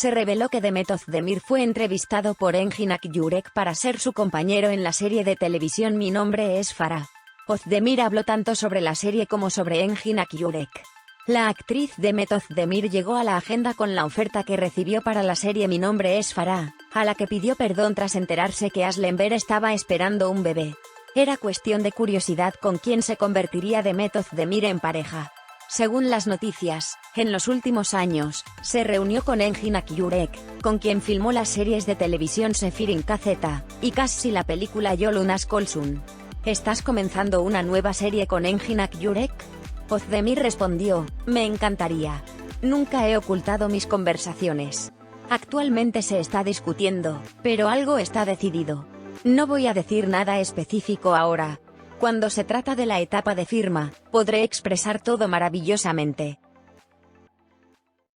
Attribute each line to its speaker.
Speaker 1: se reveló que Demet Özdemir fue entrevistado por Engin Yurek para ser su compañero en la serie de televisión Mi nombre es Farah. Özdemir habló tanto sobre la serie como sobre Engin Yurek. La actriz Demet Özdemir llegó a la agenda con la oferta que recibió para la serie Mi nombre es Farah, a la que pidió perdón tras enterarse que Aslenber estaba esperando un bebé. Era cuestión de curiosidad con quién se convertiría Demet Özdemir en pareja. Según las noticias, en los últimos años, se reunió con Engin Yurek, con quien filmó las series de televisión Sefirin KZ, y casi la película Yolunas Kolsun. ¿Estás comenzando una nueva serie con Engin Yurek? Ozdemir respondió, me encantaría. Nunca he ocultado mis conversaciones. Actualmente se está discutiendo, pero algo está decidido. No voy a decir nada específico ahora, cuando se trata de la etapa de firma, podré expresar todo maravillosamente.